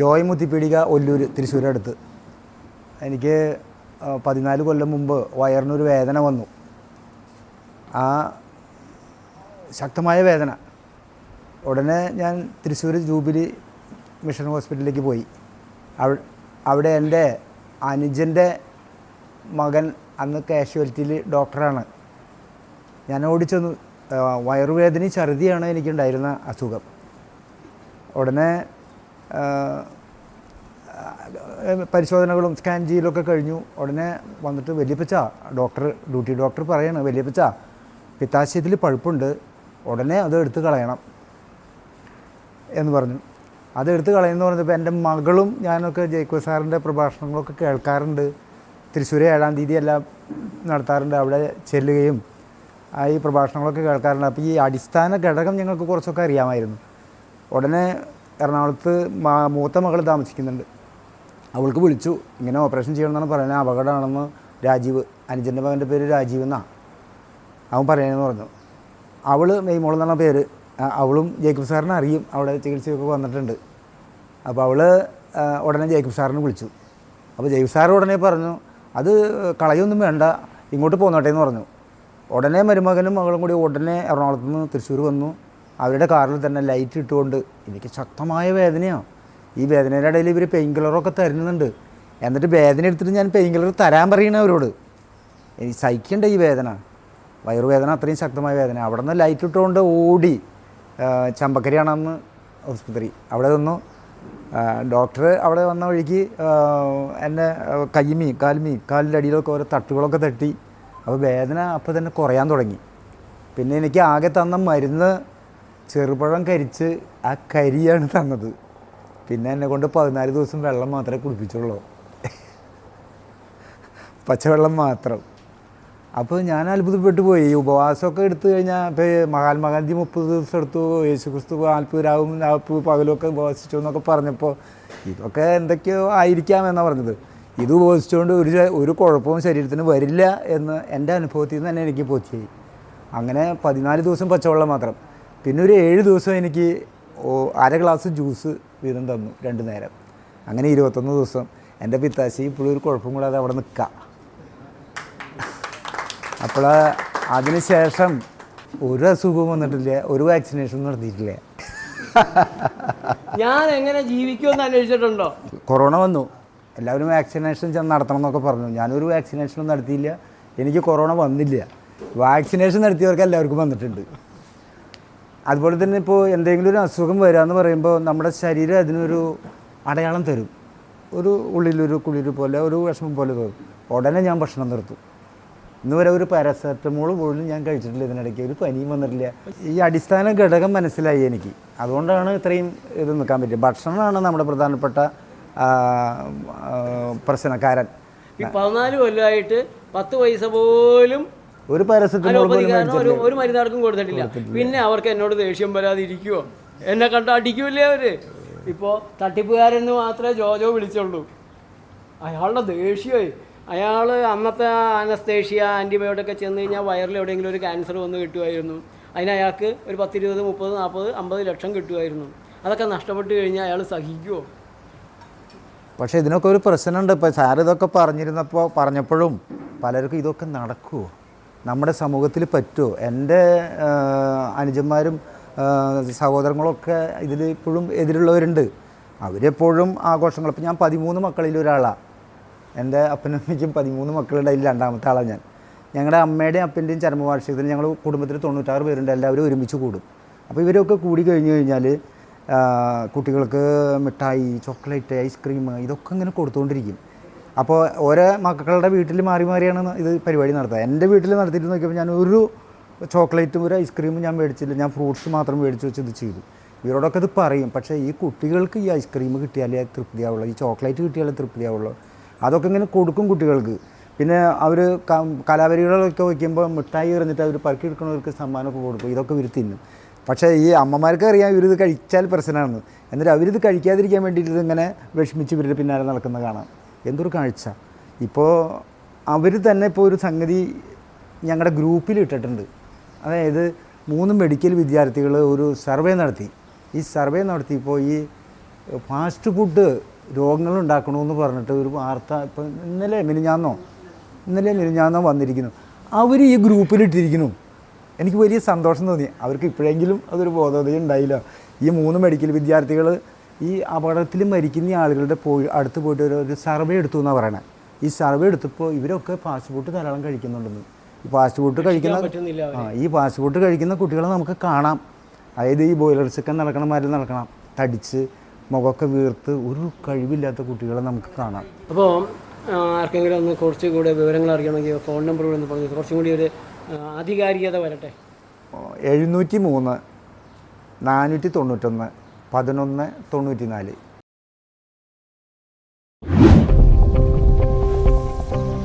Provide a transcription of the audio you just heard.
ജോയ് മുത്തിപ്പീടിക ഒല്ലൂർ തൃശ്ശൂരടുത്ത്. എനിക്ക് പതിനാല് കൊല്ലം മുമ്പ് വയറിനൊരു വേദന വന്നു. ആ ശക്തമായ വേദന. ഉടനെ ഞാൻ തൃശ്ശൂർ ജൂബിലി മിഷൻ ഹോസ്പിറ്റലിലേക്ക് പോയി. അവ- അവിടെ എന്റെ അനുജന്റെ മകൻ അന്ന് കാഷ്വാലിറ്റിയിൽ ഡോക്ടറാണ്. ഞാൻ ഓടിച്ചെന്നു. വയറുവേദനയും ഛർദിയാണ് എനിക്കുണ്ടായിരുന്ന അസുഖം. ഉടനെ പരിശോധനകളും സ്കാൻ ചെയ്യലൊക്കെ കഴിഞ്ഞു. ഉടനെ വന്നിട്ട് വലിയപ്പച്ച ഡോക്ടർ ഡ്യൂട്ടി ഡോക്ടർ പറയാണ് വലിയപ്പച്ച പിത്താശയത്തിൽ പഴുപ്പുണ്ട്. ഉടനെ അത് എടുത്ത് കളയണം. എന്ന് പറഞ്ഞു. അത് എടുത്ത് കളയുമെന്ന് പറഞ്ഞപ്പോൾ എന്റെ മകളും ഞാനൊക്കെ ജയ്ക്കോ സാറിന്റെ പ്രഭാഷണങ്ങളൊക്കെ കേൾക്കാറുണ്ട്. തൃശ്ശൂർ ഏഴാം തീയതി എല്ലാം നടത്താറുണ്ട്. അവിടെ ചെല്ലുകയും ആ ഈ പ്രഭാഷണങ്ങളൊക്കെ കേൾക്കാറുണ്ട്. അപ്പോൾ ഈ അടിസ്ഥാന ഘടകം ഞങ്ങൾക്ക് കുറച്ചൊക്കെ അറിയാമായിരുന്നു. ഉടനെ എറണാകുളത്ത് മൂത്ത മകൾ താമസിക്കുന്നുണ്ട്. അവൾക്ക് വിളിച്ചു ഇങ്ങനെ ഓപ്പറേഷൻ ചെയ്യണമെന്നാണ് പറയുന്നത്. അപകടമാണെന്ന് രാജീവ് അനുജന്റെ മകന്റെ പേര് രാജീവ് എന്നാണ് അവൻ പറയണമെന്ന് പറഞ്ഞു. അവൾ മെയ്മോൾ എന്നാണ് പേര്. അവളും ജേക്കബ് സാറിനെ അറിയും. അവിടെ ചികിത്സയൊക്കെ വന്നിട്ടുണ്ട്. അപ്പോൾ അവൾ ഉടനെ ജേക്കബ് സാറിനെ വിളിച്ചു. അപ്പോൾ ജേക്കബ് സാർ ഉടനെ പറഞ്ഞു അത് കളയൊന്നും വേണ്ട. ഇങ്ങോട്ട് പോന്നോട്ടെ എന്ന് പറഞ്ഞു. ഉടനെ മരുമകനും മകളും കൂടി ഉടനെ എറണാകുളത്ത് നിന്ന് തൃശ്ശൂർ വന്നു. അവരുടെ കാറിൽ തന്നെ ലൈറ്റ് ഇട്ടുകൊണ്ട് എനിക്ക് ശക്തമായ വേദനയാണ് ഈ വേദനയുടെ ഇടയിൽ ഇവർ പെയിൻ കില്ലറൊക്കെ തരുന്നുണ്ട്. എന്നിട്ട് വേദന എടുത്തിട്ട് ഞാൻ പെയിൻ കില്ലർ തരാൻ പറയണ അവരോട്. എനിക്ക് സഹിക്കണ്ട ഈ വേദന. വയറുവേദന അത്രയും ശക്തമായ വേദന. അവിടെ നിന്ന് ലൈറ്റ് ഇട്ടുകൊണ്ട് ഓടി ചമ്പക്കരിയാണെന്ന് ആസ്പത്രി അവിടെ നിന്നു. ഡോക്ടർ അവിടെ വന്ന വഴിക്ക് എന്റെ എന്നെ കാൽമി കാലിന്റെ അടിയിലൊക്കെ ഓരോ തട്ടുകളൊക്കെ തട്ടി. അപ്പോൾ വേദന അപ്പോൾ തന്നെ കുറയാൻ തുടങ്ങി. പിന്നെ എനിക്ക് ആകെ തന്ന മരുന്ന് ചെറുപഴം കരിച്ച് ആ കരിയാണ് തന്നത്. പിന്നെ എന്നെ കൊണ്ട് പതിനാല് ദിവസം വെള്ളം മാത്രമേ കുടിപ്പിച്ചുള്ളൂ. പച്ചവെള്ളം മാത്രം. അപ്പോൾ ഞാൻ അത്ഭുതപ്പെട്ടു പോയി. ഈ ഉപവാസമൊക്കെ എടുത്തു കഴിഞ്ഞാൽ ഇപ്പോൾ മഹാത്മാഗാന്ധി മുപ്പത് ദിവസം എടുത്തു യേശു ക്രിസ്തു നാൽപ്പത് രാവും നാൽപ്പത് പകലൊക്കെ ഉപവസിച്ചു എന്നൊക്കെ പറഞ്ഞപ്പോൾ ഇതൊക്കെ എന്തൊക്കെയോ ആയിരിക്കാം എന്നാണ് പറഞ്ഞത്. ഇത് ഉപവസിച്ചുകൊണ്ട് ഒരു ഒരു കുഴപ്പവും ശരീരത്തിന് വരില്ല എന്ന് എന്റെ അനുഭവത്തിൽ നിന്ന് തന്നെ എനിക്ക് ബോധ്യമായി അങ്ങനെ പതിനാല് ദിവസം പച്ചവെള്ളം മാത്രം. പിന്നെ ഒരു ഏഴ് ദിവസം എനിക്ക് അര ഗ്ലാസ് ജ്യൂസ് വീതം തന്നു രണ്ട് നേരം. അങ്ങനെ ഇരുപത്തൊന്ന് ദിവസം. എന്റെ പിത്താശി ഇപ്പോഴും ഒരു കുഴപ്പം കൂടാതെ അവിടെ നിൽക്കാം. അപ്പോൾ അതിന് ശേഷം ഒരു അസുഖവും വന്നിട്ടില്ല ഒരു വാക്സിനേഷൻ നടത്തിയിട്ടില്ല. ഞാൻ എങ്ങനെ ജീവിക്കുമെന്ന് അന്വേഷിച്ചിട്ടുണ്ടോ? കൊറോണ വന്നു. എല്ലാവരും വാക്സിനേഷൻ ചെന്ന് നടത്തണം എന്നൊക്കെ പറഞ്ഞു. ഞാനൊരു വാക്സിനേഷനും നടത്തിയില്ല. എനിക്ക് കൊറോണ വന്നില്ല. വാക്സിനേഷൻ നടത്തിയവർക്ക് എല്ലാവർക്കും വന്നിട്ടുണ്ട്. അതുപോലെ തന്നെ ഇപ്പോൾ എന്തെങ്കിലും ഒരു അസുഖം വരിക എന്ന് പറയുമ്പോൾ നമ്മുടെ ശരീരം അതിനൊരു അടയാളം തരും. ഒരു ഉള്ളിലൊരു കുളിര് പോലെ ഒരു വിഷമം പോലെ തോന്നും. ഉടനെ ഞാൻ ഭക്ഷണം നിർത്തും. ഇന്ന് വരെ ഒരു പാരസെറ്റമോൾ പോലും ഞാൻ കഴിച്ചിട്ടില്ല. ഇതിനിടയ്ക്ക് ഒരു പനിയും വന്നിട്ടില്ല. ഈ അടിസ്ഥാന ഘടകം മനസ്സിലായി എനിക്ക്. അതുകൊണ്ടാണ് ഇത്രയും ഇത് നിൽക്കാൻ പറ്റിയത് ഭക്ഷണമാണ് നമ്മുടെ പ്രധാനപ്പെട്ട പ്രശ്നക്കാരൻ. ഈ പതിനാല് കൊല്ലമായിട്ട് പത്ത് പൈസ പോലും ഒരു ഒരു ഒരു മരുന്നാർക്കും കൊടുത്തിട്ടില്ല. പിന്നെ അവർക്ക് എന്നോട് ദേഷ്യം വരാതിരിക്കുവോ? എന്നെ കണ്ട അടിക്കൂലേ അവർ? ഇപ്പോൾ തട്ടിപ്പുകാരെന്ന് മാത്രമേ ജോജോ വിളിച്ചുള്ളൂ. അയാളുടെ ദേഷ്യമായി അയാൾ അന്നത്തെ അനസ്തേഷ്യ ആന്റിബയോട്ടിക് ഒക്കെ ചെന്ന് കഴിഞ്ഞാൽ വയറിൽ എവിടെയെങ്കിലും ഒരു ക്യാൻസർ വന്ന് കിട്ടുമായിരുന്നു. അതിന് അയാൾക്ക് ഒരു പത്തിരുപത് മുപ്പത് നാൽപ്പത് അമ്പത് ലക്ഷം കിട്ടുമായിരുന്നു. അതൊക്കെ നഷ്ടപ്പെട്ട് കഴിഞ്ഞാൽ അയാൾ സഹിക്കുമോ പക്ഷേ ഇതിനൊക്കെ ഒരു പ്രശ്നമുണ്ട്. ഇപ്പോൾ സാർ ഇതൊക്കെ പറഞ്ഞിരുന്നപ്പോൾ പറഞ്ഞപ്പോഴും പലർക്കും ഇതൊക്കെ നടക്കുമോ നമ്മുടെ സമൂഹത്തിൽ പറ്റുമോ? എന്റെ അനുജന്മാരും സഹോദരങ്ങളൊക്കെ ഇതിൽ ഇപ്പോഴും എതിരുള്ളവരുണ്ട്. അവരെപ്പോഴും ആഘോഷങ്ങൾ. ഇപ്പം ഞാൻ പതിമൂന്ന് മക്കളിൽ ഒരാളാണ് എന്റെ അപ്പനമ്മയ്ക്കും പതിമൂന്ന് മക്കളുടെ അതിൽ രണ്ടാമത്തെ ആളാണ് ഞാൻ. ഞങ്ങളുടെ അമ്മയുടെയും അപ്പന്റെയും ചരമവാർഷികത്തിന് ഞങ്ങൾ കുടുംബത്തിൽ തൊണ്ണൂറ്റാറ് പേരുണ്ട്. എല്ലാവരും ഒരുമിച്ച് കൂടും. അപ്പോൾ ഇവരൊക്കെ കൂടി കഴിഞ്ഞ് കഴിഞ്ഞാൽ കുട്ടികൾക്ക് മിഠായി ചോക്ലേറ്റ് ഐസ്ക്രീം ഇതൊക്കെ ഇങ്ങനെ കൊടുത്തുകൊണ്ടിരിക്കും അപ്പോൾ ഓരോ മക്കളുടെ വീട്ടിൽ മാറി മാറിയാണ് ഇത് പരിപാടി നടത്തുക എന്റെ വീട്ടിൽ നടത്തിയിട്ട് നോക്കിയപ്പോൾ ഞാൻ ഒരു ചോക്ലേറ്റും ഒരു ഐസ്ക്രീമും ഞാൻ മേടിച്ചില്ല. ഞാൻ ഫ്രൂട്ട്സ് മാത്രം മേടിച്ച് വെച്ച് ഇത് ചെയ്തു. ഇവരോടൊക്കെ ഇത് പറയും. പക്ഷേ ഈ കുട്ടികൾക്ക് ഈ ഐസ്ക്രീം കിട്ടിയാലേ തൃപ്തിയാവുള്ളൂ. ഈ ചോക്ലേറ്റ് കിട്ടിയാലേ തൃപ്തിയാവുള്ളൂ. അതൊക്കെ ഇങ്ങനെ കൊടുക്കും കുട്ടികൾക്ക്. പിന്നെ അവർ കലാപരികളൊക്കെ വയ്ക്കുമ്പോൾ മിഠായി എറിഞ്ഞിട്ട് അവർ പറക്കി എടുക്കുന്നവർക്ക് സമ്മാനമൊക്കെ കൊടുക്കും. ഇതൊക്കെ ഇവർ തിന്നും. പക്ഷേ ഈ അമ്മമാർക്ക് അറിയാം ഇവരിത് കഴിച്ചാൽ പ്രശ്നമാണെന്ന്. എന്നിട്ട് അവരിത് കഴിക്കാതിരിക്കാൻ വേണ്ടിയിട്ട് ഇതിങ്ങനെ വിഷമിച്ച് ഇവരുടെ പിന്നാലെ നടക്കുന്ന കാണാം. എന്തൊരു കാഴ്ച. ഇപ്പോൾ അവർ തന്നെ ഇപ്പോൾ ഒരു സംഗതി ഞങ്ങളുടെ ഗ്രൂപ്പിൽ ഇട്ടിട്ടുണ്ട്. അതായത് മൂന്ന് മെഡിക്കൽ വിദ്യാർത്ഥികൾ ഒരു സർവേ നടത്തി. ഈ സർവേ നടത്തിയപ്പോൾ ഈ ഫാസ്റ്റ് ഫുഡ് രോഗങ്ങൾ ഉണ്ടാക്കണമെന്ന് പറഞ്ഞിട്ട് ഒരു വാർത്ത ഇപ്പം ഇന്നലെ മിനിഞ്ഞാന്നോ ഇന്നലെ മിനിഞ്ഞാന്നോ വന്നിരിക്കുന്നു. അവർ ഈ ഗ്രൂപ്പിൽ ഇട്ടിരിക്കുന്നു. എനിക്ക് വലിയ സന്തോഷം തോന്നി. അവർക്ക് ഇപ്പോഴെങ്കിലും അതൊരു ബോധോദയം ഈ മൂന്ന് മെഡിക്കൽ വിദ്യാർത്ഥികൾ ഈ അപകടത്തിൽ മരിക്കുന്ന ആളുകളുടെ പോയി അടുത്ത് പോയിട്ട് ഒരു ഒരു സർവേ എടുത്തു എന്നാണ് പറയണേ. ഈ സർവേ എടുത്തപ്പോൾ ഇവരൊക്കെ പാസ്പോർട്ട് ധാരാളം കഴിക്കുന്നുണ്ടെന്ന്. ഈ പാസ്പോർട്ട് ഫുഡ് കഴിക്കുന്ന ആ ഈ പാസ്പോർട്ട് ഫുഡ് കഴിക്കുന്ന കുട്ടികളെ നമുക്ക് കാണാം. അതായത് ഈ ബോയിലർ ചിക്കൻ നടക്കണമാതിരി നടക്കണം. തടിച്ച് മുഖമൊക്കെ വീർത്ത് ഒരു കഴിവില്ലാത്ത കുട്ടികളെ നമുക്ക് കാണാം. അപ്പോൾ ആർക്കെങ്കിലും ഒന്ന് കുറച്ച് കൂടെ വിവരങ്ങൾ അറിയണമെങ്കിൽ ഫോൺ നമ്പർ ഒന്ന് പറഞ്ഞു കുറച്ചും കൂടി ഒരു ആധികാരികത വരട്ടെ. എഴുന്നൂറ്റി മൂന്ന് നാനൂറ്റി തൊണ്ണൂറ്റൊന്ന് പതിനൊന്ന് തൊണ്ണൂറ്റി നാല്